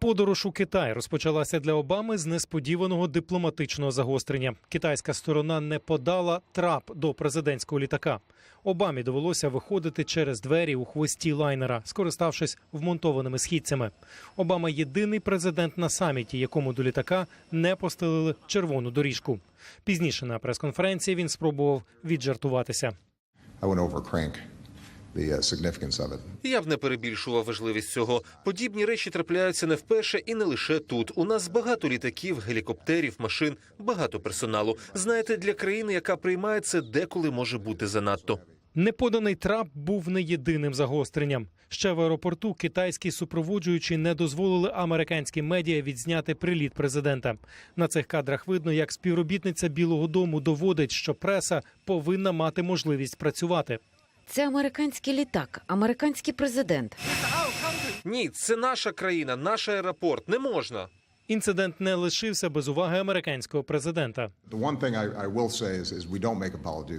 Подорож у Китай розпочалася для Обами з несподіваного дипломатичного загострення. Китайська сторона не подала трап до президентського літака. Обамі довелося виходити через двері у хвості лайнера, скориставшись вмонтованими східцями. Обама єдиний президент на саміті, якому до літака не постелили червону доріжку. Пізніше на прес-конференції він спробував віджартуватися. I wouldn't overcrank the Я б не перебільшував важливість цього. Подібні речі трапляються не вперше і не лише тут. У нас багато літаків, гелікоптерів, машин, багато персоналу. Знаєте, для країни, яка приймає це, деколи може бути занадто. Неподаний трап був не єдиним загостренням. Ще в аеропорту китайські супроводжуючі не дозволили американським медіа відзняти приліт президента. На цих кадрах видно, як співробітниця Білого Дому доводить, що преса повинна мати можливість працювати. Це американський літак, американський президент. Ні, це наша країна, наш аеропорт. Не можна. Інцидент не лишився без уваги американського президента.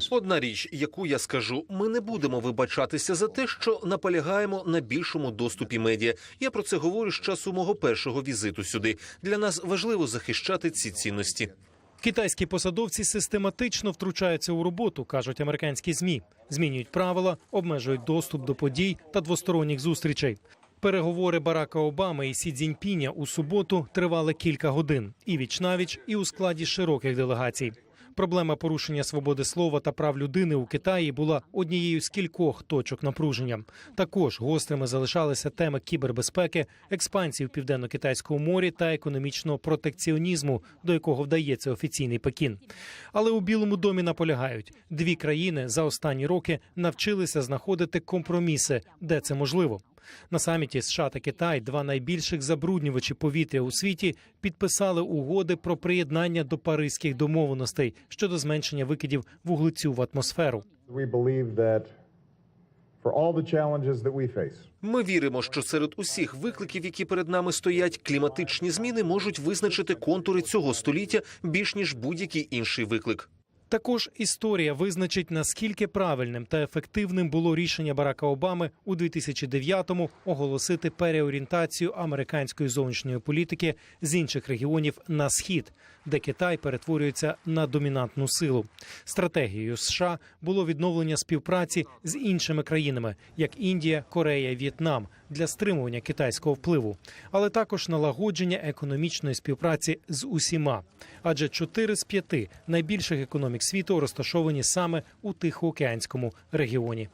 Одна річ, яку я скажу, ми не будемо вибачатися за те, що наполягаємо на більшому доступі медіа. Я про це говорю з часу мого першого візиту сюди. Для нас важливо захищати ці цінності. Китайські посадовці систематично втручаються у роботу, кажуть американські змі, змінюють правила, обмежують доступ до подій та двосторонніх зустрічей. Переговори Барака Обами і Сі Цзіньпіня у суботу тривали кілька годин і віч навіч, і у складі широких делегацій. Проблема порушення свободи слова та прав людини у Китаї була однією з кількох точок напруження. Також гострими залишалися теми кібербезпеки, експансії в південно-китайському морі та економічного протекціонізму, до якого вдається офіційний Пекін. Але у Білому домі наполягають, дві країни за останні роки навчилися знаходити компроміси, де це можливо. На саміті США та Китай, два найбільших забруднювачі повітря у світі, підписали угоди про приєднання до паризьких домовленостей щодо зменшення викидів вуглецю в атмосферу. Ми віримо, що серед усіх викликів, які перед нами стоять, кліматичні зміни можуть визначити контури цього століття більш ніж будь-який інший виклик. Також історія визначить наскільки правильним та ефективним було рішення Барака Обами у 2009-му оголосити переорієнтацію американської зовнішньої політики з інших регіонів на схід, де Китай перетворюється на домінантну силу. Стратегією США було відновлення співпраці з іншими країнами, як Індія, Корея, В'єтнам, для стримування китайського впливу, але також налагодження економічної співпраці з усіма. Адже чотири з п'яти найбільших економік світу розташовані саме у Тихоокеанському регіоні.